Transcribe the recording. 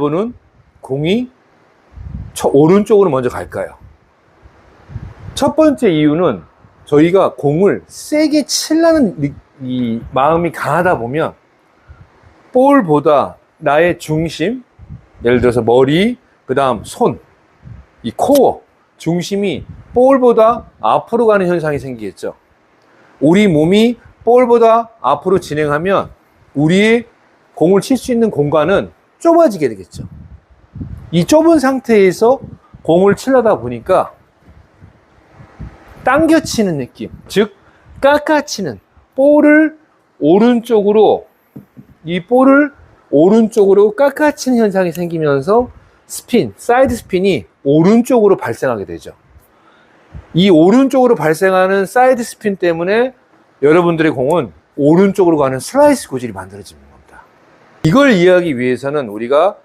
드라이버는 공이 저 오른쪽으로 먼저 갈까요? 첫 번째 이유는 저희가 공을 세게 칠라는 느- 이 마음이 강하다 보면 볼보다 나의 중심, 예를 들어서 머리, 그 다음 손, 이 코어, 중심이 볼보다 앞으로 가는 현상이 생기겠죠. 우리 몸이 볼보다 앞으로 진행하면 우리의 공을 칠 수 있는 공간은 좁아지게 되겠죠. 이 좁은 상태에서 공을 치려다 보니까 당겨치는 느낌, 즉 깎아치는 볼을 오른쪽으로 이 볼을 오른쪽으로 깎아치는 현상이 생기면서 스핀, 사이드 스핀이 오른쪽으로 발생하게 되죠. 이 오른쪽으로 발생하는 사이드 스핀 때문에 여러분들의 공은 오른쪽으로 가는 슬라이스 고질이 만들어지는 겁니다. 이걸 이해하기 위해서는 우리가